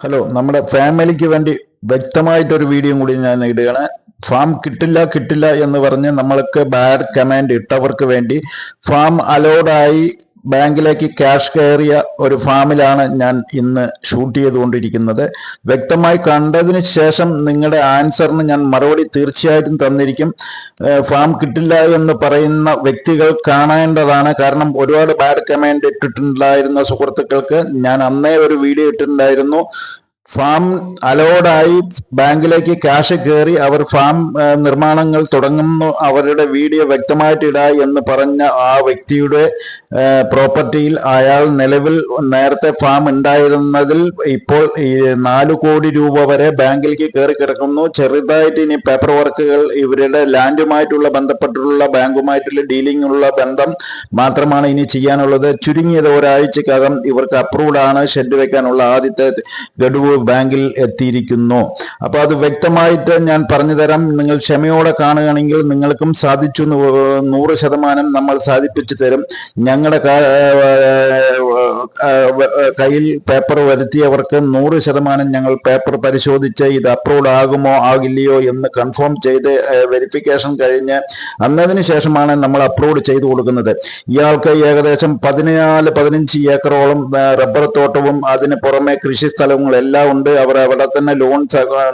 Hello നമ്മുടെ ഫാമിലിക്ക് വേണ്ടി വ്യക്തമായിട്ടൊരു വീഡിയോ കൂടി ഞാൻ ഇടുകയാണ്. ഫാം കിട്ടില്ല കിട്ടില്ല എന്ന് പറഞ്ഞ് നമ്മൾക്ക് ബാഡ് കമാൻഡ് ഇട്ടവർക്ക് വേണ്ടി ഫാം അലോഡായി ബാങ്കിലേക്ക് ക്യാഷ് കയറിയ ഒരു ഫാമിലാണ് ഞാൻ ഇന്ന് ഷൂട്ട് ചെയ്തുകൊണ്ടിരിക്കുന്നത്. വ്യക്തമായി കണ്ടതിന് ശേഷം നിങ്ങളുടെ ആൻസറിന് ഞാൻ മറുപടി തീർച്ചയായിട്ടും തന്നിരിക്കും. ഫാം കിട്ടില്ല എന്ന് പറയുന്ന വ്യക്തികൾ കാണേണ്ടതാണ്. കാരണം ഒരുപാട് ബാഡ് കമാൻഡ് ഇട്ടിട്ടുണ്ടായിരുന്ന സുഹൃത്തുക്കൾക്ക് ഞാൻ അന്നേ ഒരു വീഡിയോ ഇട്ടിട്ടുണ്ടായിരുന്നു. ഫാം അലോഡായി ബാങ്കിലേക്ക് ക്യാഷ് കയറി അവർ ഫാം നിർമ്മാണങ്ങൾ തുടങ്ങുന്നു. അവരുടെ വീഡിയോ വ്യക്തമായിട്ട് എന്ന് പറഞ്ഞ ആ വ്യക്തിയുടെ പ്രോപ്പർട്ടിയിൽ അയാൾ നിലവിൽ നേരത്തെ ഫാം ഉണ്ടായിരുന്നതിൽ ഇപ്പോൾ ഈ നാല് കോടി രൂപ വരെ ബാങ്കിലേക്ക് കയറി കിടക്കുന്നു. ചെറുതായിട്ട് ഇനി പേപ്പർ വർക്കുകൾ ഇവരുടെ ലാൻഡുമായിട്ടുള്ള ബന്ധപ്പെട്ടുള്ള ബാങ്കുമായിട്ടുള്ള ഡീലിംഗ് ഉള്ള ബന്ധം മാത്രമാണ് ഇനി ചെയ്യാനുള്ളത്. ചുരുങ്ങിയത് ഒരാഴ്ചക്കകം ഇവർക്ക് അപ്രൂവ്ഡ് ആണ്. ഷെഡ് വെക്കാനുള്ള ആദ്യത്തെ ഗഡുവ് ബാങ്കിൽ എത്തിയിരിക്കുന്നു. അപ്പൊ അത് വ്യക്തമായിട്ട് ഞാൻ പറഞ്ഞു തരാം നിങ്ങൾ ക്ഷമയോടെ കാണുകയാണെങ്കിൽ നിങ്ങൾക്കും സാധിച്ചു നൂറ് ശതമാനം നമ്മൾ സാധിപ്പിച്ചു തരും. ഞങ്ങളുടെ കയ്യിൽ പേപ്പർ വരുത്തിയവർക്ക് നൂറ് ശതമാനം ഞങ്ങൾ പേപ്പർ പരിശോധിച്ച് ഇത് അപ്രൂവ്ഡ് ആകുമോ ആകില്ലയോ എന്ന് കൺഫേം ചെയ്ത് വെരിഫിക്കേഷൻ കഴിഞ്ഞ് അന്നതിന് ശേഷമാണ് നമ്മൾ അപ്രൂവ്ഡ് ചെയ്തു കൊടുക്കുന്നത്. ഇയാൾക്ക് ഏകദേശം പതിനാല് പതിനഞ്ച് ഏക്കറോളം റബ്ബർ തോട്ടവും അതിന് പുറമെ കൃഷി സ്ഥലങ്ങളും എല്ലാം ഉണ്ട്. അവർ അവിടെ തന്നെ ലോൺ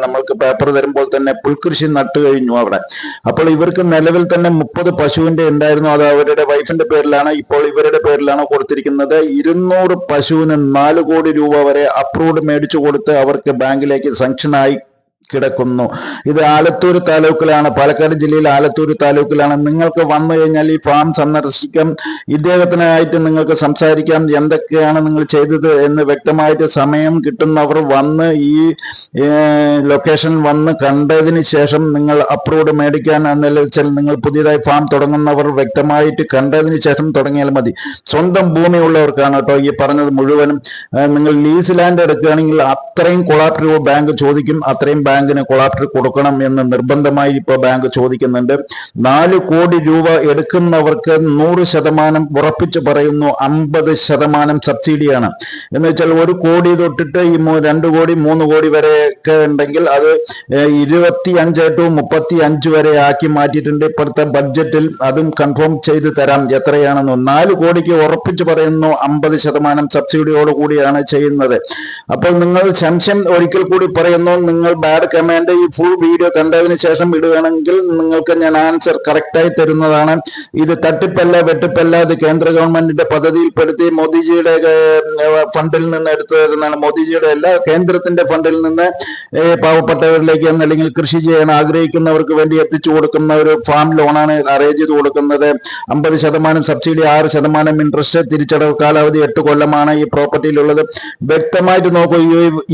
നമ്മൾക്ക് പേപ്പർ തരുമ്പോൾ തന്നെ പുൽകൃഷി നട്ടു കഴിഞ്ഞു അവിടെ. അപ്പോൾ ഇവർക്ക് നിലവിൽ തന്നെ മുപ്പത് പശുവിന്റെ ഉണ്ടായിരുന്നു. അത് അവരുടെ വൈഫിന്റെ പേരിലാണ്. ഇപ്പോൾ ഇവരുടെ പേരിലാണ് കൊടുത്തിരിക്കുന്നത്. ഇരുന്നൂറ് പശുവിന് നാല് കോടി രൂപ വരെ അപ്രൂവ്ഡ് മേടിച്ചു കൊടുത്ത് അവർക്ക് ബാങ്കിലേക്ക് സാങ്ഷനായി കിടക്കുന്നു. ഇത് ആലത്തൂർ താലൂക്കിലാണ്. പാലക്കാട് ജില്ലയിൽ ആലത്തൂർ താലൂക്കിലാണ്. നിങ്ങൾക്ക് വന്നു കഴിഞ്ഞാൽ ഈ ഫാം സന്ദർശിക്കാം. ഇദ്ദേഹത്തിനായിട്ട് നിങ്ങൾക്ക് സംസാരിക്കാം. എന്തൊക്കെയാണ് നിങ്ങൾ ചെയ്തത് എന്ന് വ്യക്തമായിട്ട് സമയം കിട്ടുന്നവർ വന്ന് ഈ ലൊക്കേഷൻ വന്ന് കണ്ടതിന് ശേഷം നിങ്ങൾ അപ്രൂവ്ഡ് മേടിക്കാൻ എന്നുവെച്ചാൽ വെച്ചാൽ നിങ്ങൾ പുതിയതായി ഫാം തുടങ്ങുന്നവർ വ്യക്തമായിട്ട് കണ്ടതിന് ശേഷം തുടങ്ങിയാൽ മതി. സ്വന്തം ഭൂമി ഉള്ളവർക്കാണ് കേട്ടോ ഈ പറഞ്ഞത് മുഴുവനും. നിങ്ങൾ ലീസ് ലാൻഡ് എടുക്കുകയാണെങ്കിൽ അത്രയും കൊളാപ്റ്റീവ് ബാങ്ക് ചോദിക്കും. അത്രയും ബാങ്കിന് കൊളാപ്റ്റർ കൊടുക്കണം എന്ന് നിർബന്ധമായി ഇപ്പോൾ ബാങ്ക് ചോദിക്കുന്നുണ്ട്. നാല് കോടി രൂപ എടുക്കുന്നവർക്ക് നൂറ് ശതമാനം ഉറപ്പിച്ച് പറയുന്നു അമ്പത് ശതമാനം സബ്സിഡിയാണ്. എന്ന് വെച്ചാൽ ഒരു കോടി തൊട്ടിട്ട് ഈ രണ്ട് കോടി മൂന്ന് കോടി വരെയൊക്കെ ഉണ്ടെങ്കിൽ അത് ഇരുപത്തി അഞ്ച് ടു മുപ്പത്തി അഞ്ച് വരെ ആക്കി മാറ്റിയിട്ടുണ്ട്. ഇപ്പോഴത്തെ ബഡ്ജറ്റിൽ അതും കൺഫേം ചെയ്ത് തരാം എത്രയാണെന്ന്. നാല് കോടിക്ക് ഉറപ്പിച്ച് പറയുന്നു അമ്പത് ശതമാനം സബ്സിഡിയോട് കൂടിയാണ് ചെയ്യുന്നത്. അപ്പോൾ നിങ്ങൾ സംശയം ഒരിക്കൽ കൂടി പറയുന്നു നിങ്ങൾ ബാഡ് കമാൻഡ് ഈ ഫുൾ വീഡിയോ കണ്ടതിന് ശേഷം ഇടുകയാണെങ്കിൽ നിങ്ങൾക്ക് ഞാൻ ആൻസർ കറക്റ്റായി തരുന്നതാണ്. ഇത് തട്ടിപ്പല്ല വെട്ടിപ്പല്ല ഇത് കേന്ദ്ര ഗവൺമെന്റിന്റെ പദ്ധതിയിൽപ്പെടുത്തി മോദിജിയുടെ ഫണ്ടിൽ നിന്ന് എടുത്തു തരുന്നതാണ് മോദിജിയുടെ എല്ലാ കേന്ദ്രത്തിന്റെ ഫണ്ടിൽ നിന്ന് പാവപ്പെട്ടവരിലേക്ക് അല്ലെങ്കിൽ കൃഷി ചെയ്യാൻ ആഗ്രഹിക്കുന്നവർക്ക് വേണ്ടി എത്തിച്ചു കൊടുക്കുന്ന ഒരു ഫാം ലോണാണ് അറേഞ്ച് ചെയ്ത് കൊടുക്കുന്നത്. അമ്പത് ശതമാനം സബ്സിഡി ആറ് ശതമാനം ഇൻട്രസ്റ്റ് തിരിച്ചടവ് കാലാവധി എട്ട് കൊല്ലമാണ് ഈ പ്രോപ്പർട്ടിയിലുള്ളത് വ്യക്തമായിട്ട് നോക്കൂ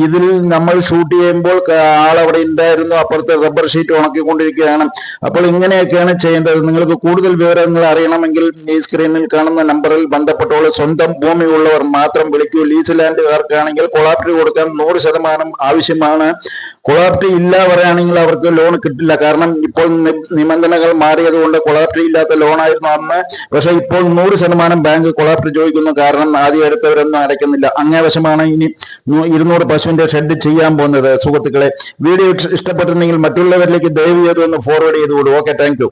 ഇതിൽ നമ്മൾ ഷൂട്ട് ചെയ്യുമ്പോൾ ക- ആളവിടെ ഉണ്ടായിരുന്നു അപ്പുറത്ത് റബ്ബർ ഷീറ്റ് ഉണക്കിക്കൊണ്ടിരിക്കുകയാണ്. അപ്പോൾ ഇങ്ങനെയൊക്കെയാണ് ചെയ്യേണ്ടത്. നിങ്ങൾക്ക് കൂടുതൽ വിവരങ്ങൾ അറിയണമെങ്കിൽ ഈ സ്ക്രീനിൽ കാണുന്ന നമ്പറിൽ ബന്ധപ്പെട്ടോളൂ സ്വന്തം ഭൂമിയുള്ളവർ മാത്രം വിളിക്കൂ. ലീസ് ലാൻഡുകാർക്കാണെങ്കിൽ കൊളാപ്റ്റി കൊടുക്കാൻ നൂറ് ശതമാനം ആവശ്യമാണ്. കൊളാപ്റ്റി ഇല്ലാവരാണെങ്കിൽ അവർക്ക് ലോൺ കിട്ടില്ല. കാരണം ഇപ്പോൾ നിബന്ധനകൾ മാറിയത് കൊണ്ട് കൊളാപ്റ്ററി ഇല്ലാത്ത ലോണായിരുന്നു അന്ന്. പക്ഷെ ഇപ്പോൾ നൂറ് ശതമാനം ബാങ്ക് കൊളാപ്റ്റി ചോദിക്കുന്നു. കാരണം ആദ്യം എടുത്തവരൊന്നും അടയ്ക്കുന്നില്ല. അങ്ങേവശമാണ് ഇനി നൂ- ഇരുന്നൂറ് പശുവിന്റെ ഷെഡ് ചെയ്യാൻ പോകുന്നത്. സുഹൃത്തുക്കളെ വീഡിയോ ഇഷ്ടപ്പെട്ടിട്ടുണ്ടെങ്കിൽ മറ്റുള്ളവരിലേക്ക് ദയവ് ചെയ്ത് ഒന്ന് ഫോർവേഡ് ചെയ്തുകൊള്ളൂ ഓക്കെ താങ്ക് യു